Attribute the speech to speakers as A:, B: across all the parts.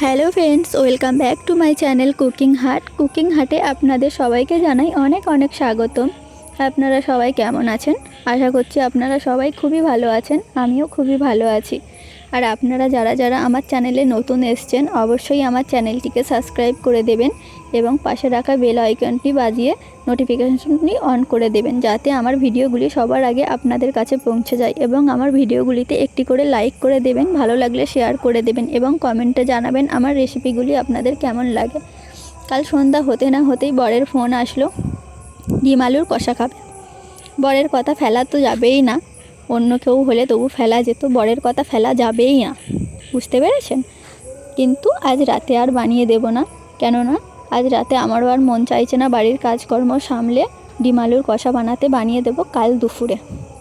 A: Hello friends, welcome back to my channel cooking হাট। Cooking হাটে আপনাদের সবাইকে জানাই অনেক অনেক স্বাগতম। আপনারা সবাই কেমন আছেন? আশা করছি আপনারা সবাই খুবই ভালো আছেন, আমিও খুবই ভালো আছি। আর আপনারা যারা যারা আমার চ্যানেলে নতুন এসছেন, অবশ্যই আমার চ্যানেলটিকে সাবস্ক্রাইব করে দেবেন এবং পাশে রাখা বেল আইকনটি বাজিয়ে নোটিফিকেশনটি অন করে দেবেন যাতে আমার ভিডিওগুলি সবার আগে আপনাদের কাছে পৌঁছে যায় এবং আমার ভিডিওগুলিতে একটি করে লাইক করে দেবেন, ভালো লাগলে শেয়ার করে দেবেন এবং কমেন্টে জানাবেন আমার রেসিপিগুলি আপনাদের কেমন লাগে। কাল সন্ধ্যা হতে না হতেই বরের ফোন আসলো, ডিম আলুর কষা খাবে। বরের কথা ফেলা তো যাবেই না। অন্য কেউ হলে তবু ফেলা যেত, বরের কথা ফেলা যাবেই না। বুঝতে পেরেছেন? কিন্তু আজ রাতে আর বানিয়ে দেব না। কেননা আজ রাতে আমারও আর মন চাইছে না বাড়ির কাজকর্ম সামলে ডিম আলুর কষা বানাতে বানিয়ে দেব কাল দুপুরে।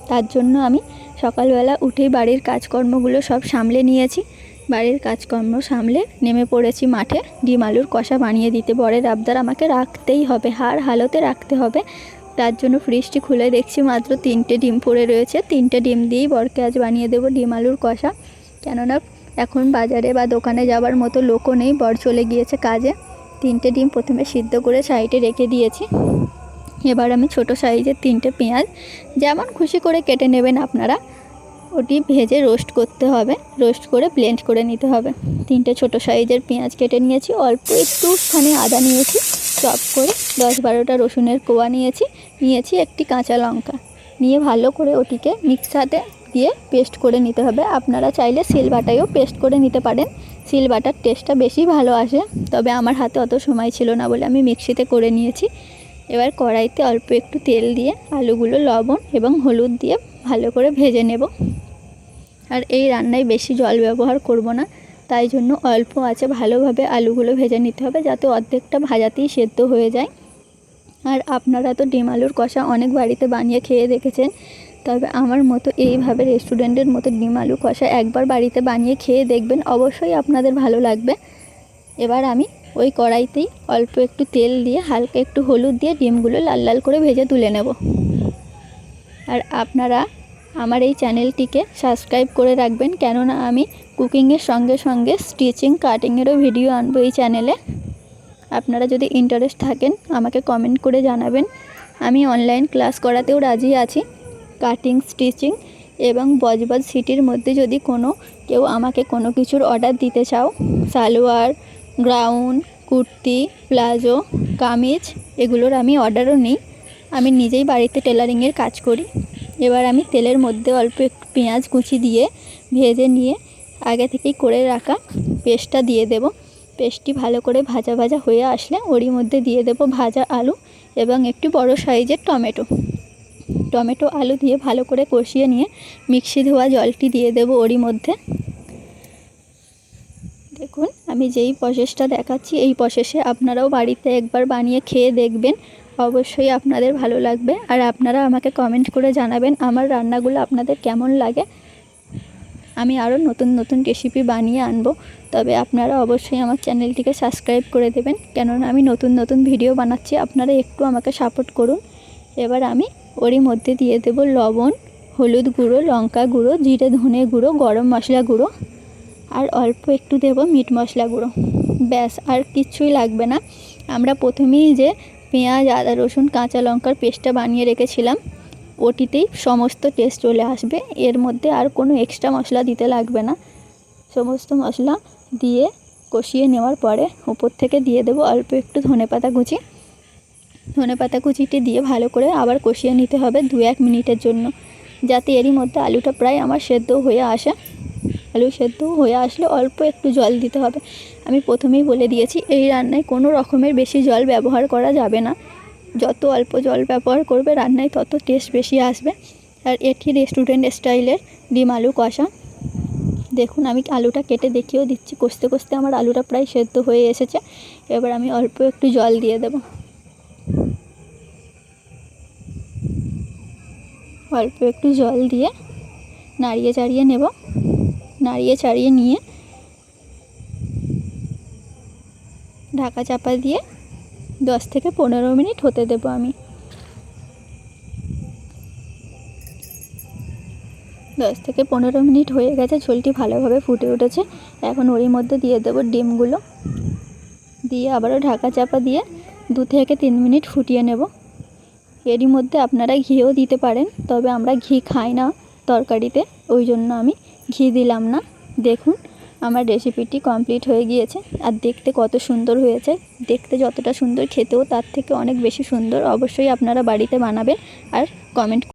A: তার জন্য আমি সকালবেলা উঠেই বাড়ির কাজকর্মগুলো সব সামলে নিয়েছি। বাড়ির কাজকর্ম সামলে নেমে পড়েছি মাঠে। ডিম আলুর কষা বানিয়ে দিতে বরের আবদার আমাকে রাখতেই হবে হার হালতে রাখতে হবে। তার জন্য ফ্রিজটি খুলে দেখছি মাত্র তিনটে ডিম পড়ে রয়েছে। তিনটে ডিম দিয়েই বরকে আজ বানিয়ে দেবো ডিম আলুর কষা। কেননা এখন বাজারে বা দোকানে যাবার মতো লোকও নেই, বর চলে গিয়েছে কাজে। তিনটে ডিম প্রথমে সিদ্ধ করে সাইডে রেখে দিয়েছি। এবার আমি ছোট সাইজের তিনটে পেঁয়াজ, যেমন খুশি করে কেটে নেবেন আপনারা, ওটি ভেজে রোস্ট করতে হবে। রোস্ট করে ব্লেন্ড করে নিতে হবে। তিনটে ছোট সাইজের পেঁয়াজ কেটে নিয়েছি, অল্প একটুখানি আদা নিয়েছি। চপ করে দশ বারোটা রসুনের কোয়া নিয়েছি নিয়েছি একটি কাঁচা লঙ্কা। নিয়ে ভালো করে ওটিকে মিক্সাতে দিয়ে পেস্ট করে নিতে হবে। আপনারা চাইলে সিলবাটায়ও পেস্ট করে নিতে পারেন। সিলবাটার টেস্টটা বেশি ভালো আসে, তবে আমার হাতে অত সময় ছিল না বলে আমি মিক্সিতে করে নিয়েছি। এবার কড়াইতে অল্প একটু তেল দিয়ে আলুগুলো, লবণ এবং হলুদ দিয়ে ভালো করে ভেজে নেব। আর এই রান্নায় বেশি জল ব্যবহার করব না। তাই জন্য অল্প আছে। ভালোভাবে আলুগুলো ভেজে নিতে হবে যাতে অর্ধেকটা ভাজাতেই সেদ্ধ হয়ে যায়। আর আপনারা তো ডিম আলুর কষা অনেক বাড়িতে বানিয়ে খেয়ে দেখেছেন, তবে আমার মতো এইভাবে রেস্টুরেন্টের মতো ডিম আলু কষা একবার বাড়িতে বানিয়ে খেয়ে দেখবেন, অবশ্যই আপনাদের ভালো লাগবে। এবার আমি ওই কড়াইতেই অল্প একটু তেল দিয়ে হালকা একটু হলুদ দিয়ে ডিমগুলো লাল লাল করে ভেজে তুলে নেব। আর আপনারা আমার এই চ্যানেলটিকে সাবস্ক্রাইব করে রাখবেন, কেননা আমি কুকিংয়ের সঙ্গে সঙ্গে স্টিচিং, কাটিংয়েরও ভিডিও আনব এই চ্যানেলে। আপনারা যদি ইন্টারেস্ট থাকেন, আমাকে কমেন্ট করে জানাবেন। আমি অনলাইন ক্লাস করাতেও রাজি আছি। কাটিং স্টিচিং এবং বজবজ সিটির মধ্যে যদি কোনো, কেউ আমাকে কোনো কিছুর অর্ডার দিতে চাও, সালোয়ার গ্রাউন কুর্তি, প্লাজো, কামিজ, এগুলোর আমি অর্ডারও নিই। আমি নিজেই বাড়িতে টেলারিংয়ের কাজ করি। এবার আমি তেলের মধ্যে অল্প একটু পেঁয়াজ কুচি দিয়ে ভেজে নিয়ে আগে থেকেই করে রাখা পেস্টটা দিয়ে দেব। পেস্টটি ভালো করে ভাজা ভাজা হয়ে আসলে ওরই মধ্যে দিয়ে দেব ভাজা আলু এবং একটু বড় সাইজের টমেটো। টমেটো আলু দিয়ে ভালো করে কষিয়ে নিয়ে মিক্সি ধোয়া জলটি দিয়ে দেব ওরই মধ্যে। দেখুন, আমি যেই প্রসেসটা দেখাচ্ছি, এই প্রসেসে আপনারাও বাড়িতে একবার বানিয়ে খেয়ে দেখবেন। অবশ্যই আপনাদের ভালো লাগবে। আর আপনারা আমাকে কমেন্ট করে জানাবেন আমার রান্নাগুলো আপনাদের কেমন লাগে। আমি আরও নতুন নতুন রেসিপি বানিয়ে আনব। তবে আপনারা অবশ্যই আমার চ্যানেলটিকে সাবস্ক্রাইব করে দেবেন। কেননা আমি নতুন নতুন ভিডিও বানাচ্ছি। আপনারা একটু আমাকে সাপোর্ট করুন। এবার আমি ওরই মধ্যে দিয়ে দেব লবণ, হলুদ গুঁড়ো, লঙ্কা গুঁড়ো, জিরে ধনে গুঁড়ো, গরম মশলা গুঁড়ো। আর অল্প একটু দেব মিট মশলা গুঁড়ো। ব্যাস, আর কিচ্ছুই লাগবে না। আমরা প্রথমেই যে পেঁয়াজ, আদা, রসুন, কাঁচা লঙ্কার পেস্টটা বানিয়ে রেখেছিলাম। ওটিতেই সমস্ত টেস্ট চলে আসবে। এর মধ্যে আর কোনো এক্সট্রা মশলা দিতে লাগবে না। সমস্ত মশলা দিয়ে কষিয়ে নেওয়ার পরে উপর থেকে দিয়ে দেবো অল্প একটু ধনেপাতা কুচি। ধনেপাতা কুচিটি দিয়ে ভালো করে আবার কষিয়ে নিতে হবে দু এক মিনিটের জন্য। যাতে এরই মধ্যে আলুটা প্রায় আমার সেদ্ধ হয়ে আসে। আলু সেদ্ধ হয়ে আসলে অল্প একটু জল দিতে হবে। আমি প্রথমেই বলে দিয়েছি, এই রান্নায় কোনো রকমের বেশি জল ব্যবহার করা যাবে না। যত অল্প জল ব্যবহার করবে রান্নায় তত টেস্ট বেশি আসবে। আর এটি রেস্টুরেন্ট স্টাইলের ডিম আলু কষা। দেখুন, আমি আলুটা কেটে দেখিয়েও দিচ্ছি, কষতে কষতে আমার আলুটা প্রায় সেদ্ধ হয়ে এসেছে। এবার আমি অল্প একটু জল দিয়ে দেব। অল্প একটু জল দিয়ে নাড়িয়ে চাড়িয়ে নেব। নাড়িয়ে চাড়িয়ে নিয়ে ঢাকা চাপা দিয়ে দশ থেকে পনেরো মিনিট হতে দেবো আমি। দশ থেকে পনেরো মিনিট হয়ে গেছে, ঝোলটি ভালোভাবে ফুটে উঠেছে। এখন ওরই মধ্যে দিয়ে দেবো ডিমগুলো। দিয়ে আবারও ঢাকা চাপা দিয়ে দু থেকে তিন মিনিট ফুটিয়ে নেব। এরই মধ্যে আপনারা ঘিও দিতে পারেন, তবে আমরা ঘি খাই না তরকারিতে, ওই জন্য আমি ঘি দিলাম না। দেখুন, আমার রেসিপিটি কমপ্লিট হয়ে গিয়েছে। আর দেখতে কত সুন্দর হয়েছে। দেখতে যতটা সুন্দর খেতেও তার থেকে অনেক বেশি সুন্দর। অবশ্যই আপনারা বাড়িতে বানাবেন। আর কমেন্ট